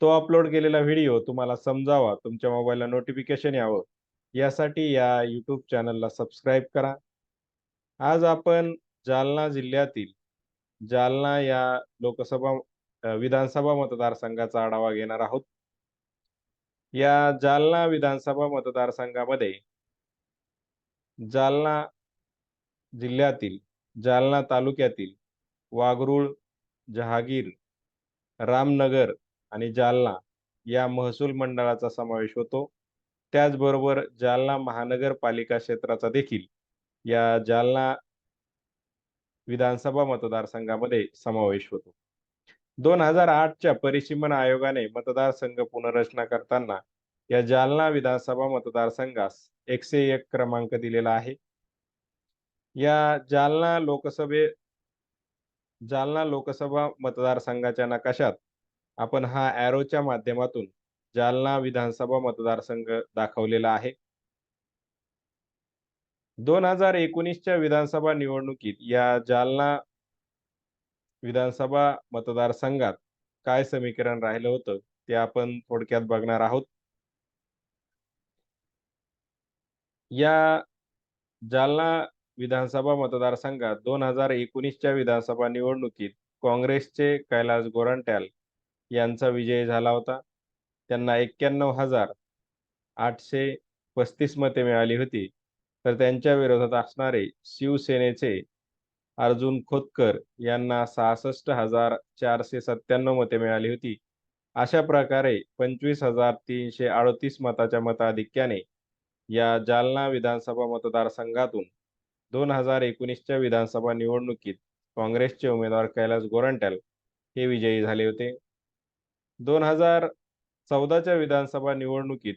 तो अपलोड केलेला व्हिडिओ तुम्हाला समजावा तुमच्या मोबाईलला नोटिफिकेशन यावं. यासाठी या यूट्यूब चॅनलला सबस्क्राईब करा. आज आपण जालना जिल्ह्यातील जालना या लोकसभा विधानसभा मतदारसंघाचा आढावा घेणार आहोत. या जालना विधानसभा मतदारसंघामध्ये जालना जिल्ह्यातील जालना तालुक्यातील वागरूळ जहागीर रामनगर आणि जालना या महसूल मंडळाचा समावेश होतो. त्याचबरोबर जालना महानगरपालिका क्षेत्राचा देखील या जालना विधानसभा मतदारसंघामध्ये समावेश होतो. दोन हजार आठच्या परिसीमन आयोगाने मतदारसंघ पुनर्रचना करताना या जालना विधानसभा मतदारसंघास एकशे एक क्रमांक दिलेला आहे. या जालना लोकसभे जालना लोकसभा मतदारसंघाच्या नकाशात आपण हा ॲरोच्या माध्यमातून जालना विधानसभा मतदारसंघ दाखवलेला आहे. दोन हजार एकोणीसच्या विधानसभा निवडणुकीत या जालना विधानसभा मतदारसंघात काय समीकरण राहिलं होतं ते आपण थोडक्यात बघणार आहोत. या जालना विधानसभा मतदारसंघात दोन हजार एकोणीसच्या विधानसभा निवडणुकीत काँग्रेसचे कैलास गोरंट्याल यांचा विजय झाला होता. त्यांना एक्क्याण्णव हजार आठशे पस्तीस मते मिळाली होती. तर त्यांच्या विरोधात असणारे शिवसेनेचे अर्जुन खोतकर यांना सहासष्ट हजार चारशे सत्त्याण्णव मते मिळाली होती. अशा प्रकारे पंचवीस हजार तीनशे अडतीस मताच्या मताधिक्याने या जालना विधानसभा मतदारसंघातून दोन हजार एकोणीसच्या विधानसभा निवडणुकीत काँग्रेसचे उमेदवार कैलास गोरंट्याल हे विजयी झाले होते. दोन हजार चौदाच्या विधानसभा निवडणुकीत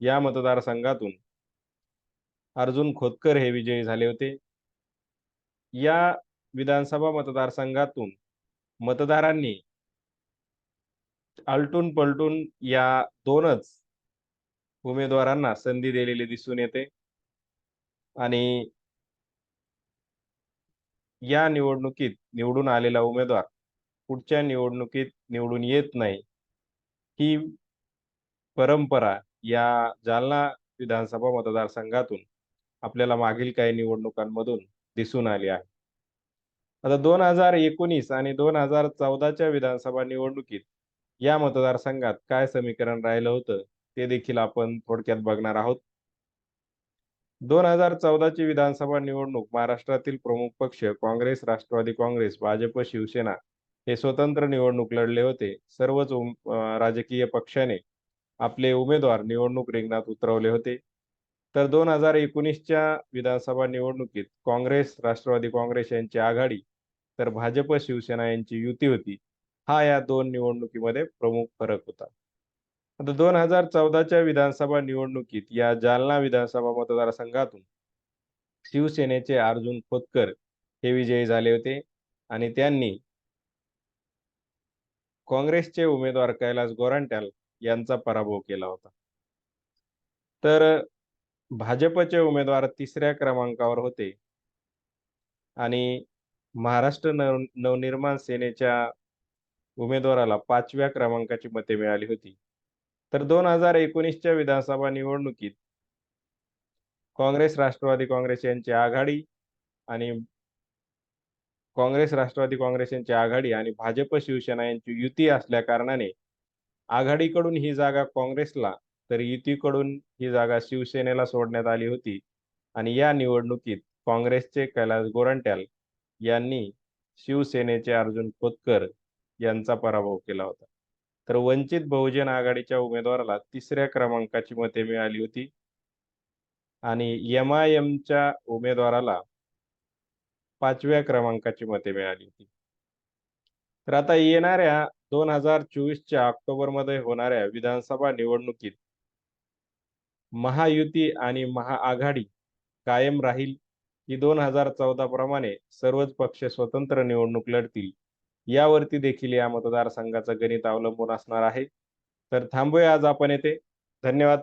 या मतदारसंघातून अर्जुन खोतकर हे विजयी झाले होते. या विधानसभा मतदारसंघातून मतदारांनी आलटून पलटून या दोनच उमेदवारांना संधी दिलेली दिसून येते. आणि या निवडणुकीत निवडून आलेला उमेदवार पुढच्या निवडणुकीत निवडून येत नाही. ही परंपरा या जालना विधानसभा मतदारसंघातून आपल्याला मागील काही निवडणुकांमधून दिसून आली आहे. आता दोन हजार एकोणीस आणि दोन हजार चौदाच्या विधानसभा निवडणुकीत या मतदारसंघात काय समीकरण राहिलं होतं ते देखील आपण थोडक्यात बघणार आहोत. दोन हजार चौदाची विधानसभा निवडणूक महाराष्ट्रातील प्रमुख पक्ष काँग्रेस राष्ट्रवादी काँग्रेस भाजप शिवसेना हे स्वतंत्र निवडणूक लढले होते. सर्वच राजकीय पक्षाने आपले उमेदवार निवडणूक रिंगणात उतरवले होते. तर दोन हजार एकोणीसच्या विधानसभा निवडणुकीत काँग्रेस राष्ट्रवादी काँग्रेस यांची आघाडी तर भाजप शिवसेना यांची युती होती. हा या दोन निवडणुकीमध्ये प्रमुख फरक होता. आता दोन हजार चौदाच्या विधानसभा निवडणुकीत या जालना विधानसभा मतदारसंघातून शिवसेनेचे अर्जुन खोतकर हे विजयी झाले होते आणि त्यांनी काँग्रेसचे उमेदवार कैलास गोरंट्याल यांचा पराभव केला होता. तर भाजपचे उमेदवार तिसऱ्या क्रमांकावर होते. आणि महाराष्ट्र नव नवनिर्माण सेनेच्या उमेदवाराला पाचव्या क्रमांकाची मते मिळाली होती. तर दोन हजार एकोणीसच्या विधानसभा निवडणुकीत काँग्रेस राष्ट्रवादी काँग्रेस यांची आघाडी आणि काँग्रेस राष्ट्रवादी काँग्रेस यांची आघाडी आणि भाजप शिवसेना यांची युती असल्या कारणाने आघाडीकडून ही जागा काँग्रेसला तर युतीकडून ही जागा शिवसेनेला सोडण्यात आली होती. आणि या निवडणुकीत काँग्रेसचे कैलास गोरंट्याल यांनी शिवसेनेचे अर्जुन खोतकर यांचा पराभव केला होता. तर वंचित बहुजन आघाडीच्या उमेदवाराला तिसऱ्या क्रमांकाची मते मिळाली होती. आणि एम आय एमच्या उमेदवाराला पाचव्या क्रमांकाची मते मिळाली होती. तर आता येणाऱ्या दोन हजार चोवीसच्या ऑक्टोबरमध्ये होणाऱ्या विधानसभा निवडणुकीत महायुती आणि महाआघाडी कायम राहील की दोन हजार चौदा प्रमाणे सर्वच पक्ष स्वतंत्र निवडणूक लढतील यावरती देखील या मतदारसंघाचं गणित अवलंबून असणार आहे. तर थांबूया आज आपण येते धन्यवाद.